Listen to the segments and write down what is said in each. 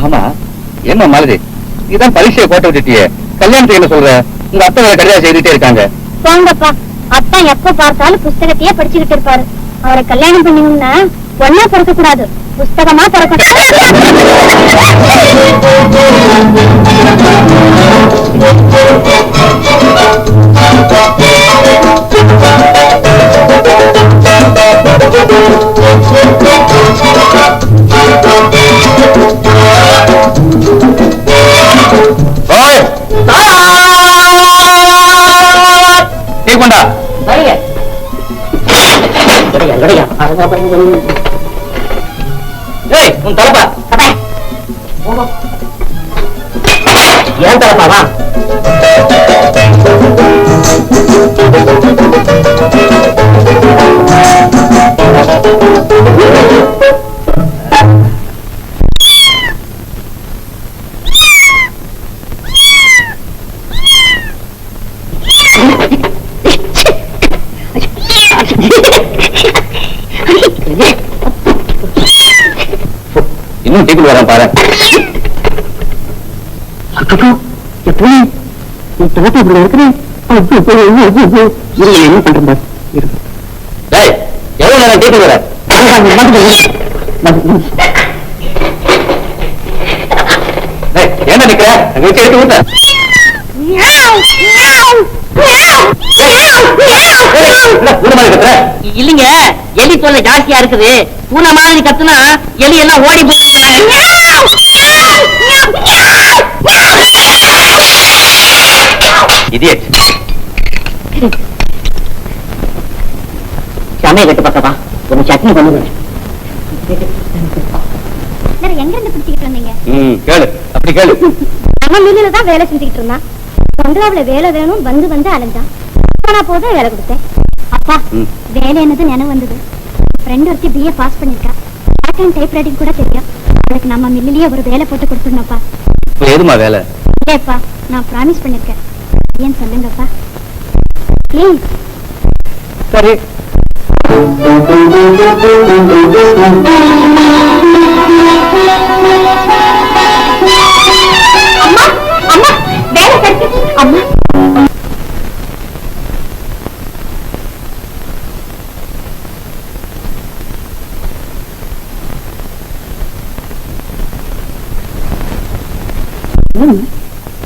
ஆமா. என்ன மாதிரி இதான் பரீட்சையை போட்டு விட்டுட்டியே. கல்யாணத்துக்கு என்ன சொல்ற? உங்க அப்பா வேற கல்யாணம் செய்துட்டே இருக்காங்க. போங்கப்பா அப்பா எப்ப பார்த்தாலும் புஸ்தகத்தையே படிச்சுக்கிட்டு இருப்பாரு. அவரை கல்யாணம் பண்ணீங்கன்னா ஒன்னா பிறக்க கூடாது புஸ்தகமா ஓய்! டீக்குள் வரேன் பாரு எப்படி உன் தோட்டம் இப்படி இருக்கிறேன் என்ன பண்றேன் எவ்வளவு நேரம் டீக்குள் வர? என்ன நிக்கிற? அங்க வச்சு இல்லைங்க எலி தொல்லை ஜாஸ்தியா இருக்குது. பூனை மாதிரி கத்துனா எலி எல்லாம் ஓடி இடியட் சமைய கட்டு பக்கவா ஒரு சட்னி பண்ணுங்க எங்க இருந்து பிடிச்சிக்கிட்டு வந்தீங்க? ம் கேளு. அப்படி கேளு. நம்ம மில்லுல தான் வேலை செஞ்சுக்கிட்டு இருந்தான். பங்களாவுல வேலை வேணும் வந்து வந்து அலைஞ்சான். ஆனா போதும் வேலை கொடுத்தேன். அப்பா. வேலை என்னது நினைவு வந்தது. ஃப்ரெண்ட் ஒருத்தி பிஏ பாஸ் பண்ணிருக்கா. பார்ட் அண்ட் டைப் ரைட்டிங் கூட தெரியும். அவளுக்கு நம்ம மில்லுலயே ஒரு வேலை போட்டு கொடுத்துருந்தோம்ப்பா இப்ப எதுமா வேலை? இல்லையப்பா நான் ப்ராமிஸ் பண்ணிருக்கேன். ஏன் சொல்லுங்கப்பா. ப்ளீஸ் சரி. அம்மா அம்மா வேலை கிடைச்சு அம்மா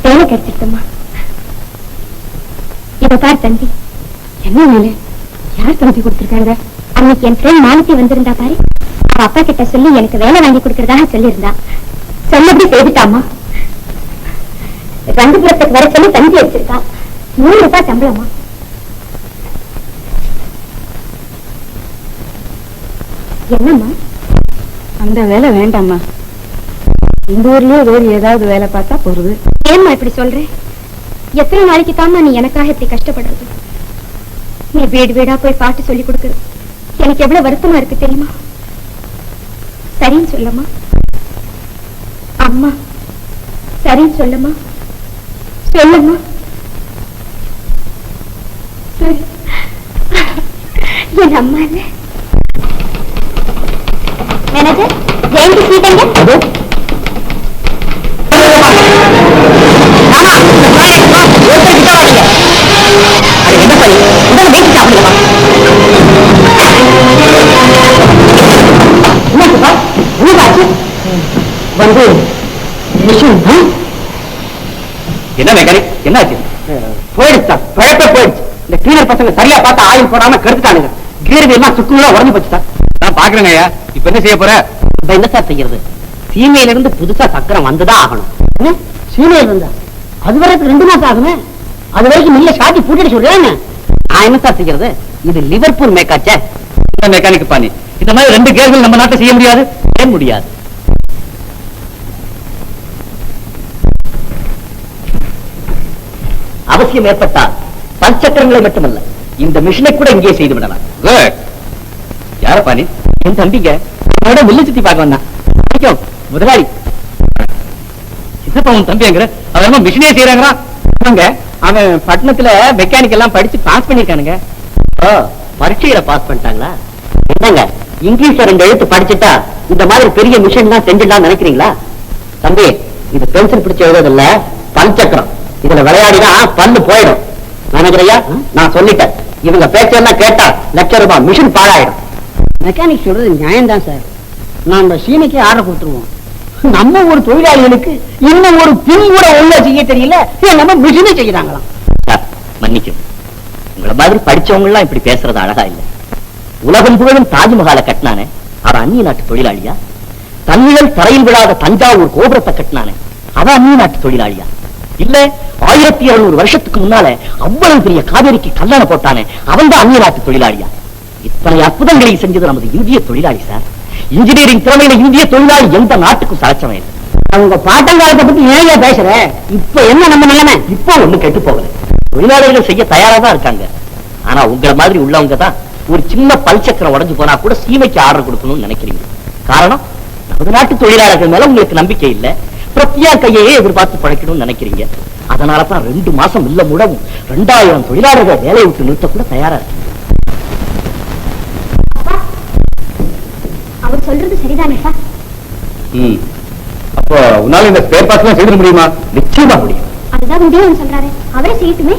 வேலை கிடைச்சிருக்கம்மா பார் தம்பி. என்ன வேலை? யார் தம்பி கொடுத்திருக்காங்க? அன்னைக்கு என் ஃப்ரெண்ட் மாலத்தி வந்திருந்தா பாரு. அவ அப்பா கிட்ட சொல்லி எனக்கு வேலை வாங்கி கொடுக்கறதாக சொல்லியிருந்தா. சொன்னபடி செய்துட்டாமா ரங்கபுரத்துக்கு வர சொல்லி தந்தி வச்சிருக்கா. நூறு ரூபாய் சம்பளமா என்னம்மா? அந்த வேலை வேண்டாம்மா. இந்த ஊர்லயே வேறு ஏதாவது வேலை பார்த்தா போறது. ஏம்மா இப்படி சொல்றேன் எத்தனை நாளைக்கு தாமா நீ எனக்காக இப்படி கஷ்டப்படுறது? நீ வீடு வீடா போய் பாட்டு சொல்லி கொடுக்குறது எனக்கு எவ்வளவு வருத்தமா இருக்கு தெரியுமா? சரின்னு சொல்லம்மா. அம்மா சரின்னு சொல்லம்மா. சொல்லம்மா. சரி. என் அம்மா இல்ல? மேனேஜர் ஜெயந்தி சீட்டங்க வந்து மிஷின் என்ன மெக்கானிக் என்னாச்சு? போயிடுச்சு இந்த கிளீனர் பசங்க சரியா பார்த்து ஆயில் போடாம கெடுத்துட்டானுங்க. கீரடி எல்லாம் சுக்குலாம் உடஞ்சு போச்சு சார் நான் பாக்குறேங்க ஐயா. இப்ப என்ன செய்ய போற? இப்ப என்ன சார் செய்யறது? சீமையில இருந்து புதுசா சக்கரம் வந்துதான் ஆகணும்? சீமையில இருந்தா அது வரைக்கும் ரெண்டு மாசம் ஆகுமே? அது வரைக்கும் மில்ல சாத்தி பூட்டிட்டு சொல்றேன் நான் என்ன சார் செய்யறது? இது லிவர்பூல் மேக்காச்சே என்ன மெக்கானிக் பாணி. இந்த மாதிரி ரெண்டு கேர்கள் நம்ம நாட்டை செய்ய முடியாது? ஏன் முடியாது. அவசியம் ஏற்பட்டால் பல்சக்கரங்களை மட்டுமல்ல இந்த மிஷினை கூட இங்கே செய்து விடலாம். யார பாணி? என் தம்பிங்க. அவனோட மில்லு சுத்தி பார்க்க வந்தான். முதலாளி. சித்தப்பா உன் தம்பி எங்கிற அவன் மிஷினே செய்யறாங்கிறான் ஆமாங்க அவன் பட்டணத்துல மெக்கானிக் எல்லாம் படிச்சு பாஸ் பண்ணிருக்கானுங்க. ஓ பரீட்சையில பாஸ் பண்ணிட்டாங்களா? என்னங்க? இங்கிலீஷ்ல ரெண்டு எழுத்து படிச்சுட்டா இந்த மாதிரி பெரிய மிஷின் எல்லாம் செஞ்சிடலாம் நினைக்கிறீங்களா? தம்பி இது பென்சில் பிடிச்சு எழுதுறதில்ல பஞ்சக்கரம் இதுல விளையாடினா பல்லு போயிடும். நினைக்கிறையா நான் சொல்லிட்டேன். இவங்க பேச்செல்லாம் கேட்டா லட்சம் ரூபாய் மிஷின் பாழாயிடும். மெக்கானிக் சொல்றது நியாயம் தான் சார் நாம சீனைக்கு ஆர்டர் கொடுத்துருவோம். நம்ம ஒரு தொழிலாளிகளுக்கு இன்னும் ஒரு பின் கூட ஒழுங்கா செய்ய தெரியல. நம்ம செய்யறாங்களாம். மன்னிக்கும் உங்களை மாதிரி படிச்சவங்க எல்லாம் இப்படி பேசுறது அழகா இல்ல. உலகம் புகழும் தாஜ்மஹாலை கட்டினானே. அவன் அந்நிய நாட்டு தொழிலாளியா? தன்னிழல் தரையில் விழாத தஞ்சாவூர் கோபுரத்தை கட்டினானே. அவன் அந்நிய நாட்டு தொழிலாளியா? இல்ல ஆயிரத்தி இருநூறு வருஷத்துக்கு முன்னால அவ்வளவு பெரிய காவேரிக்கு கல்யாணம் போட்டானே. அவன் தான் அந்நிய நாட்டு தொழிலாளியா? இத்தனை அற்புதங்களை செஞ்சது நமது இந்திய தொழிலாளி சார். இன்ஜினியரிங் திறமையில இந்திய தொழிலாளி எந்த நாட்டுக்கும் சலச்சவன் இல்லை. அவங்க பாட்டங்காலத்தை பத்தி ஏன் பேசுற? இப்ப என்ன நம்ம நிலைமை? இப்போ ஒண்ணும் கெட்டு போகல தொழிலாளர்கள் செய்ய தயாரா தான் இருக்காங்க. ஆனா உங்களை மாதிரி உள்ளவங்க தான் ஒரு சின்ன பல் சக்கரம் போனா கூட சீமைக்கு ஆர்டர் கொடுக்கணும்னு நினைக்கிறீங்க. காரணம் நமது நாட்டு தொழிலாளர்கள் மேல உங்களுக்கு நம்பிக்கை இல்ல. பிரத்யா கையையே எதிர்பார்த்து பழைக்கணும்னு நினைக்கிறீங்க. அதனால தான் ரெண்டு மாசம் இல்ல முடவும் ரெண்டாயிரம் தொழிலாளர்கள் வேலையை விட்டு நிறுத்த கூட தயாரா இருக்கு அவர் சொல்றது சரிதானேப்பா ம். அப்போ உன்னால இந்த ஸ்பேர் பார்ட்ஸ் எல்லாம் செய்திட முடியுமா? நிச்சயமா முடியும். அதுதான் முடியும்னு சொல்றாரு. அவரே செய்யட்டுமே.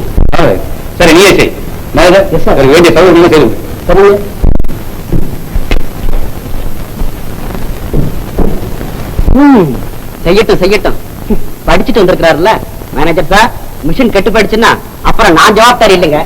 சரி. நீயே செய். நான் இதை- அதுக்கு வேண்டிய சௌகரியம் நீங்க செய்து கொடு. செய்யட்டும் செய்யட்டும். படிச்சுட்டு வந்திருக்கிறாருல்ல. மேனேஜர் சார் மிஷின் கெட்டு போயிடுச்சுன்னா அப்புறம் நான் ஜவாப்தாரி இல்லைங்க.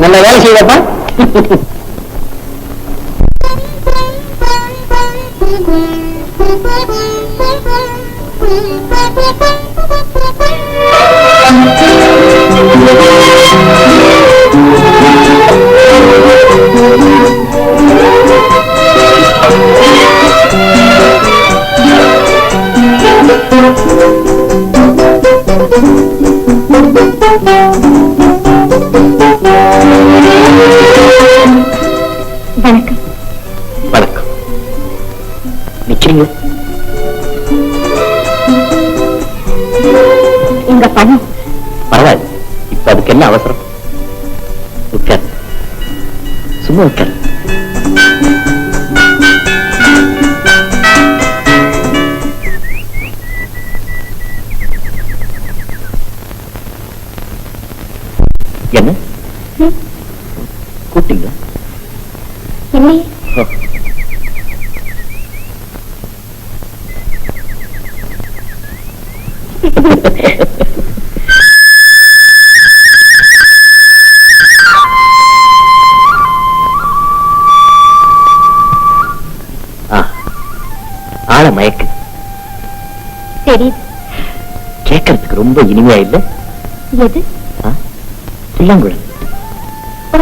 நல்ல வேலை செய்தப்பா வணக்கம் ஆள மயக்கு. தெரியுது கேட்கறதுக்கு ரொம்ப இனிமையா இல்ல? எது? புல்லாங்குழல்.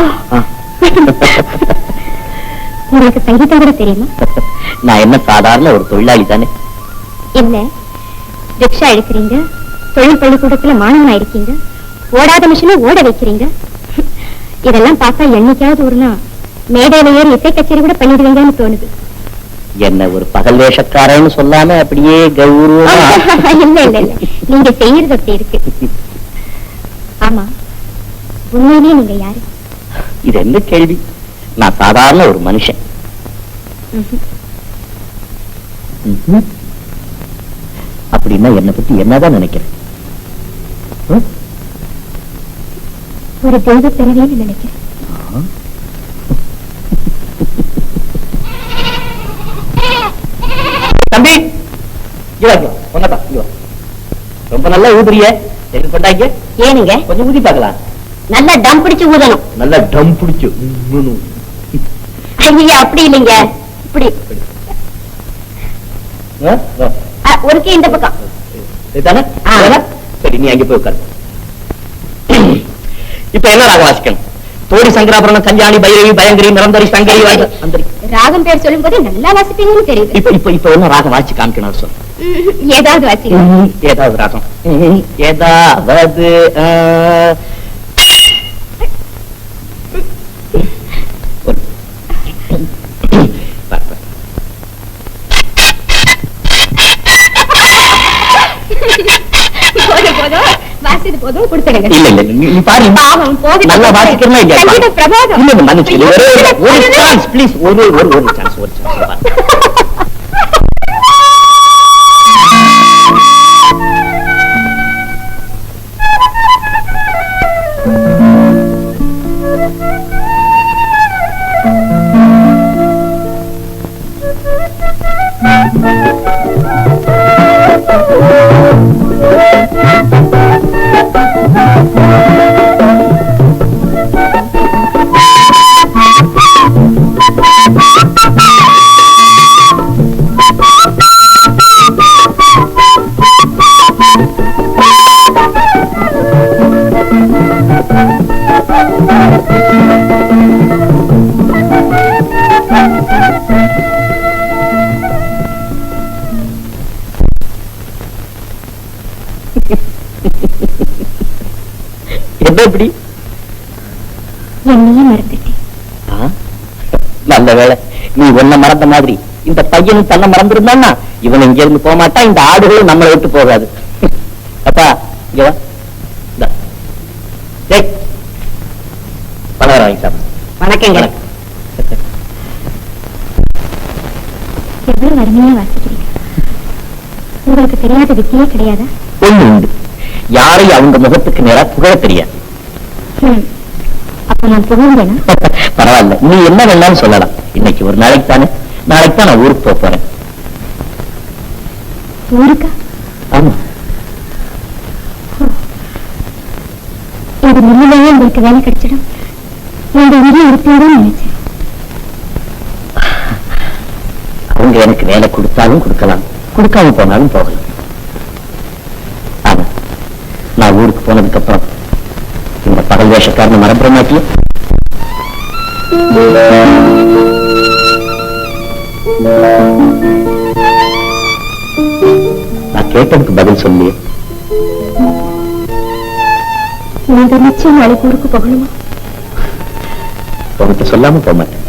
உங்களுக்கு சங்கீதம் கூட தெரியுமா? நான் என்ன சாதாரண ஒரு தொழிலாளி தானே? இல்ல ரிக்ஷா எடுக்கிறீங்க தொழில் பள்ளிக்கூடத்துல மாணவனா இருக்கீங்க? ஓடாத மிஷினை ஓட வைக்கிறீங்க? இதெல்லாம் பார்த்தா என்னைக்காவது ஒரு நாள் மேடையில ஏறி இசை கச்சேரி கூட பண்ணிடுவீங்கன்னு தோணுது. என்ன ஒரு பகல் வேஷக்காரன்னு சொல்லாம அப்படியே கௌரவமா? இல்ல இல்ல இல்ல. நீங்க செய்யறது அப்படி இருக்கு. ஆமா. உண்மையிலேயே நீங்க யாரு? இது என்ன கேள்வி? நான் சாதாரண ஒரு மனுஷன். அப்படின்னா என்னை பத்தி என்னதான் நினைக்கிறேன்? ஒரு தெய்வ பிறவின்னு நினைக்கிறேன். தம்பி. ரொம்ப நல்லா ஊதுறிய. எது பண்ணாங்க ஏனுங்க? கொஞ்சம் ஊதி பார்க்கலாம். நல்லா டம் பிடிச்சு ஊதணும். நல்லா டம் பிடிச்சு ஐயா அப்படி இல்லைங்க. இப்படி. ஒரு கை இந்த பக்கம்? சரி நீ அங்க போய் உட்காரு. இப்ப என்ன ராகம் வாசிக்கணும்? தோடி சங்கராபரணம் கல்யாணி பைரவி பயங்கரி நிரந்தரி சங்கரி அந்தரி. ராகம் பேர் சொல்லும் போது நல்லா வாசிப்பீங்கன்னு தெரியுது இப்ப இப்ப இப்ப என்ன ராகம் வாசி காமிக்கணும் ம்ஹும். ஏதாவது ம்ஹும். ஏதாவது ராகம். ஏதாவது. போதும் போதும் வாசிது போதும் கொடுத்துடுங்க இல்ல இல்ல நீ நீ பாரு பாவம், போகுது. நல்லா வாசிக்கிறமா இல்லையா பாரு. சங்கீத பிரபாதம். இல்ல இல்ல மன்னிச்சு ஐயோ, ஒரே ஒரு- ஒரு ஐயோ. சான்ஸ் ப்ளீஸ் ஒரு ஒரு ஒரு சான்ஸ் ஒரு சான்ஸ் என்ன இப்படி என்னையே மறந்துட்டேன்? நல்ல வேளை நீ உன்னை மறந்த மாதிரி இந்த பையனும் தன்னை மறந்திருந்தான்னா இவன் இங்க இருந்து போக மாட்டான் இந்த ஆடுகளும் நம்மளை விட்டு போகாது. அப்பா இங்க வா. இந்தா. டேய், பலகாரம் வாங்கி சாப்பிடு. வணக்கங்க. வணக்கம். எவ்வளவு அருமையா வாசிக்கிறீங்க? உங்களுக்கு தெரியாத வித்தியே கிடையாதா? ஒண்ணு உண்டு. யாரையும் அவங்க முகத்துக்கு நேரா புகழ தெரியாது. அப்ப நான் புகழ்ந்தேனா? பரவாயில்ல. நீ என்ன வேணாலும் சொல்லலாம். இன்னைக்கு ஒரு நாளைக்கு தானே. நாளைக்கு தான் நான் ஊருக்கு போக போறேன். ஊருக்கா? ஆமா. இந்த மில்லிலேயே உங்களுக்கு வேலை கிடைச்சிடும். நீங்க இங்கே இருப்பீங்கன்னு நினைச்சேன். அவங்க எனக்கு வேலை கொடுத்தாலும் கொடுக்கலாம். கொடுக்காம போனாலும் போகலாம். ஆனா நான் ஊருக்கு போனதுக்கு அப்புறம் இந்த பகல் வேஷக்காரனை மறந்துட மாட்டியா நான் கேட்டதுக்கு பதில் சொல்லி நீங்க நிச்சயம் நாளைக்கு ஊருக்கு போகணுமா உனக்கு சொல்லாம போக மாட்டேன்